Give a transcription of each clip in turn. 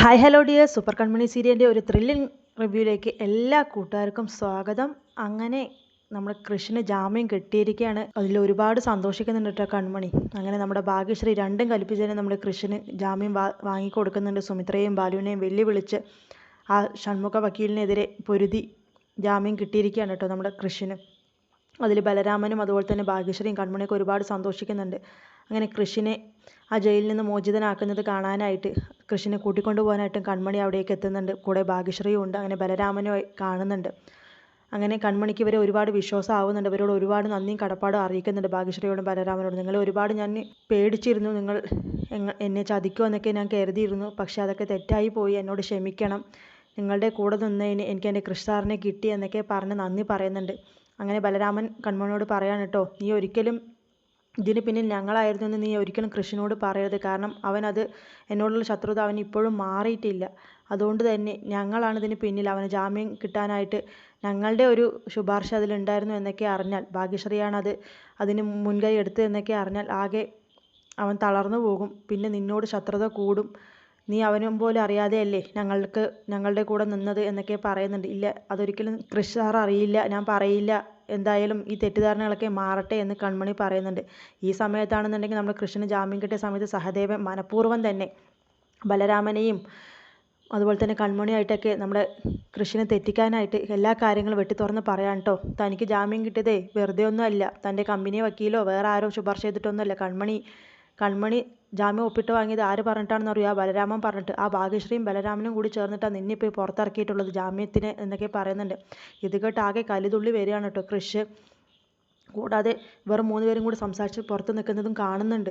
Hi hello dear super Kanmani സീരിയലിന്റെ ഒരു thrilling റിവ്യൂയിലേക്ക് എല്ലാ കൂട്ടുകാർക്കും സ്വാഗതം. അങ്ങനെ നമ്മൾ കൃഷിന് ജാമ്യം കിട്ടിയിരിക്കുകയാണ്. അതിൽ ഒരുപാട് സന്തോഷിക്കുന്നുണ്ട് കേട്ടോ കൺമണി. അങ്ങനെ നമ്മുടെ ഭാഗ്യശ്രീ രണ്ടും കൽപ്പിച്ച് തന്നെ നമ്മൾ കൃഷിന് ജാമ്യം വാ വാങ്ങിക്കൊടുക്കുന്നുണ്ട്. സുമിത്രയെയും ബാലുവിനെയും വെല്ലുവിളിച്ച് ആ ഷൺമുഖ വക്കീലിനെതിരെ പൊരുതി ജാമ്യം കിട്ടിയിരിക്കുകയാണ് കേട്ടോ നമ്മുടെ കൃഷ്ണന്. അതിൽ ബലരാമനും അതുപോലെ തന്നെ ഭാഗ്യശ്രീയും കൺമണിയൊക്കെ ഒരുപാട് സന്തോഷിക്കുന്നുണ്ട്. അങ്ങനെ കൃഷിനെ ആ ജയിലിൽ നിന്ന് മോചിതനാക്കുന്നത് കാണാനായിട്ട് കൃഷിനെ കൂട്ടിക്കൊണ്ടു പോകാനായിട്ടും കൺമണി അവിടേക്ക് എത്തുന്നുണ്ട്. കൂടെ ഭാഗ്യശ്രീയും ഉണ്ട്. അങ്ങനെ ബലരാമനും കാണുന്നുണ്ട്. അങ്ങനെ കൺമണിക്ക് ഇവരെ ഒരുപാട് വിശ്വാസം ആവുന്നുണ്ട് ഇവരോട് ഒരുപാട് നന്ദിയും കടപ്പാടും അറിയിക്കുന്നുണ്ട് ഭാഗ്യശ്രീയോടും ബലരാമനോടും. നിങ്ങൾ ഒരുപാട് ഞാൻ പേടിച്ചിരുന്നു. നിങ്ങൾ എന്നെ ചതിക്കുമോ എന്നൊക്കെ ഞാൻ കരുതിയിരുന്നു. പക്ഷേ അതൊക്കെ തെറ്റായി പോയി. എന്നോട് ക്ഷമിക്കണം. നിങ്ങളുടെ കൂടെ നിന്നതിന് എനിക്ക് എന്റെ കൃഷ്ണാറിനെ കിട്ടി എന്നൊക്കെ പറഞ്ഞ് നന്ദി പറയുന്നുണ്ട്. അങ്ങനെ ബലരാമൻ കൺമണിയോട് പറയാണ് കേട്ടോ നീ ഒരിക്കലും ഇതിന് പിന്നിൽ ഞങ്ങളായിരുന്നു എന്ന് നീ ഒരിക്കലും കൃഷ്ണനോട് പറയരുത്. കാരണം അവനത് എന്നോടുള്ള ശത്രുത അവൻ ഇപ്പോഴും മാറിയിട്ടില്ല. അതുകൊണ്ട് തന്നെ ഞങ്ങളാണ് ഇതിന് പിന്നിൽ. അവന് ജാമ്യം കിട്ടാനായിട്ട് ഞങ്ങളുടെ ഒരു ശുപാർശ അതിലുണ്ടായിരുന്നു എന്നൊക്കെ അറിഞ്ഞാൽ ഭാഗ്യശ്രീയാണ് അത് അതിന് മുൻകൈ എടുത്തത് എന്നൊക്കെ അറിഞ്ഞാൽ ആകെ അവൻ തളർന്നു പോകും. പിന്നെ നിന്നോട് ശത്രുത കൂടും. നീ അവനും പോലും അറിയാതെയല്ലേ ഞങ്ങൾക്ക് ഞങ്ങളുടെ കൂടെ നിന്നത് എന്നൊക്കെ പറയുന്നുണ്ട്. ഇല്ല അതൊരിക്കലും കൃഷി സാർ അറിയില്ല ഞാൻ പറയില്ല. എന്തായാലും ഈ തെറ്റിദ്ധാരണകളൊക്കെ മാറട്ടെ എന്ന് കൺമണി പറയുന്നുണ്ട്. ഈ സമയത്താണെന്നുണ്ടെങ്കിൽ നമ്മൾ കൃഷ്ണന് ജാമ്യം കിട്ടിയ സമയത്ത് സഹദേവൻ മനഃപൂർവം തന്നെ ബലരാമനെയും അതുപോലെ തന്നെ കൺമണിയായിട്ടൊക്കെ നമ്മുടെ കൃഷിനെ തെറ്റിക്കാനായിട്ട് എല്ലാ കാര്യങ്ങളും വെട്ടി തുറന്ന് പറയാൻ കേട്ടോ തനിക്ക് ജാമ്യം കിട്ടിയതേ വെറുതെ ഒന്നും അല്ല. തന്റെ കമ്പനി വക്കീലോ വേറെ ആരോ ശുപാർശ ചെയ്തിട്ടൊന്നുമല്ല. കൺമണി കൺമണി ജാമ്യം ഒപ്പിട്ട് വാങ്ങിയത് ആര് പറഞ്ഞിട്ടാണെന്ന് അറിയുക ബലരാമൻ പറഞ്ഞിട്ട്. ആ ഭാഗ്യശ്രീയും ബലരാമനും കൂടി ചേർന്നിട്ടാണ് നിന്നെ ഇപ്പോൾ പുറത്തിറക്കിയിട്ടുള്ളത് ജാമ്യത്തിന് എന്നൊക്കെ പറയുന്നുണ്ട്. ഇത് കേട്ട് ആകെ കലിതുള്ളി വരികയാണ് കേട്ടോ. കൃഷ് കൂടാതെ ഇവർ മൂന്നുപേരും കൂടി സംസാരിച്ച് പുറത്ത് നിൽക്കുന്നതും കാണുന്നുണ്ട്.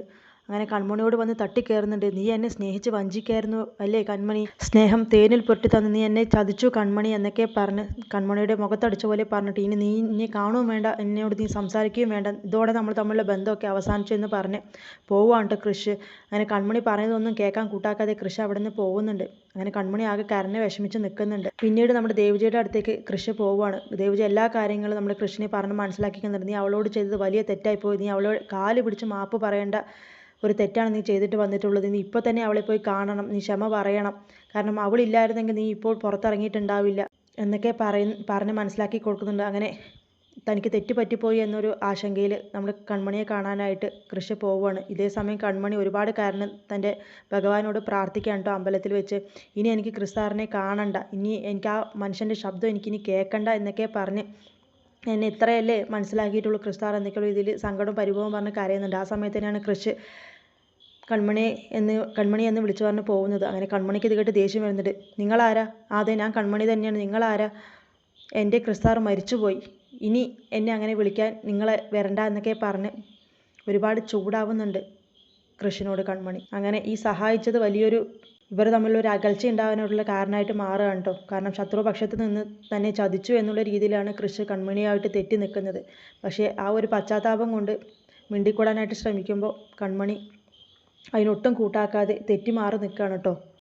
അങ്ങനെ കൺമണിയോട് വന്ന് തട്ടിക്കയറുന്നുണ്ട്. നീ എന്നെ സ്നേഹിച്ച് വഞ്ചിക്കായിരുന്നു അല്ലേ കൺമണി? സ്നേഹം തേനിൽ പൊട്ടി തന്ന്. നീ എന്നെ ചതിച്ചു കൺമണി എന്നൊക്കെ പറഞ്ഞ് കൺമണിയുടെ മുഖത്തടിച്ച പോലെ പറഞ്ഞിട്ട് ഇനി നീ ഇനി കാണുകയും വേണ്ട. എന്നോട് നീ സംസാരിക്കുകയും വേണ്ട. ഇതോടെ നമ്മൾ തമ്മിലുള്ള ബന്ധമൊക്കെ അവസാനിച്ചു എന്ന് പറഞ്ഞ് പോവുകയാണ് കേട്ടോ കൃഷ്. അങ്ങനെ കൺമണി പറയുന്നതൊന്നും കേൾക്കാൻ കൂട്ടാക്കാതെ കൃഷി അവിടെ നിന്ന് പോകുന്നുണ്ട്. അങ്ങനെ കൺമണി ആകെ കരഞ്ഞ് വിഷമിച്ച് നിൽക്കുന്നുണ്ട്. പിന്നീട് നമ്മുടെ ദേവജിയുടെ അടുത്തേക്ക് കൃഷി പോവുകയാണ്. ദേവജി എല്ലാ കാര്യങ്ങളും നമ്മുടെ കൃഷിനെ പറഞ്ഞ് മനസ്സിലാക്കിക്കുന്നുണ്ട്. നീ അവളോട് ചെയ്തത് വലിയ തെറ്റായി പോയി. നീ അവളോട് കാൽ പിടിച്ച് മാപ്പ് പറയേണ്ട. ഒരു തെറ്റാണ് നീ ചെയ്തിട്ട് വന്നിട്ടുള്ളത്. നീ ഇപ്പോൾ തന്നെ അവളെ പോയി കാണണം. നീ ക്ഷമ പറയണം. കാരണം അവളില്ലായിരുന്നെങ്കിൽ നീ ഇപ്പോൾ പുറത്തിറങ്ങിയിട്ടുണ്ടാവില്ല എന്നൊക്കെ പറയ പറഞ്ഞ് മനസ്സിലാക്കി കൊടുക്കുന്നുണ്ട്. അങ്ങനെ തനിക്ക് തെറ്റ് പറ്റിപ്പോയി എന്നൊരു ആശങ്കയിൽ നമ്മൾ കൺമണിയെ കാണാനായിട്ട് കൃഷി പോവുകയാണ്. ഇതേ സമയം കൺമണി ഒരുപാട് കാരണം തന്റെ ഭഗവാനോട് പ്രാർത്ഥിക്കാൻ കേട്ടോ അമ്പലത്തിൽ വെച്ച്. ഇനി എനിക്ക് ക്രിസ്താറിനെ കാണണ്ട. ഇനി എനിക്ക് ആ മനുഷ്യന്റെ ശബ്ദം എനിക്കിനി കേൾക്കണ്ട എന്നൊക്കെ പറഞ്ഞ് എന്നെ ഇത്രയല്ലേ മനസ്സിലാക്കിയിട്ടുള്ളൂ. ക്രിസ്താർ എന്നൊക്കെയുള്ള രീതിയിൽ സങ്കടവും പരിഭവവും പറഞ്ഞ് കരയുന്നുണ്ട്. ആ സമയത്ത് തന്നെയാണ് കൃഷ് കൺമണി എന്ന് കൺമണി എന്ന് വിളിച്ചു പറഞ്ഞ് പോകുന്നത്. അങ്ങനെ കൺമണിക്ക് ഇത് കേട്ട് ദേഷ്യം വരുന്നുണ്ട്. നിങ്ങളാരാ? അതെ ഞാൻ കൺമണി തന്നെയാണ്. നിങ്ങളാരാ? എന്റെ ക്രിസ്താർ മരിച്ചുപോയി. ഇനി എന്നെ അങ്ങനെ വിളിക്കാൻ നിങ്ങളെ വരണ്ട എന്നൊക്കെ പറഞ്ഞ് ഒരുപാട് ചൂടാവുന്നുണ്ട് കൃഷിനോട് കൺമണി. അങ്ങനെ ഈ സഹായിച്ചത് വലിയൊരു ഇവർ തമ്മിലൊരു അകൽച്ച ഉണ്ടാകാനുള്ള കാരണമായിട്ട് മാറുകയാണ് കേട്ടോ കാരണം ശത്രുപക്ഷത്ത് നിന്ന് തന്നെ ചതിച്ചു എന്നുള്ള രീതിയിലാണ് കൃഷി കൺമണിയായിട്ട് തെറ്റി നിൽക്കുന്നത് പക്ഷേ ആ ഒരു പശ്ചാത്താപം കൊണ്ട് മിണ്ടിക്കൂടാനായിട്ട് ശ്രമിക്കുമ്പോൾ കൺമണി അതിനൊട്ടും കൂട്ടാക്കാതെ തെറ്റി മാറി നിൽക്കുകയാണ് കേട്ടോ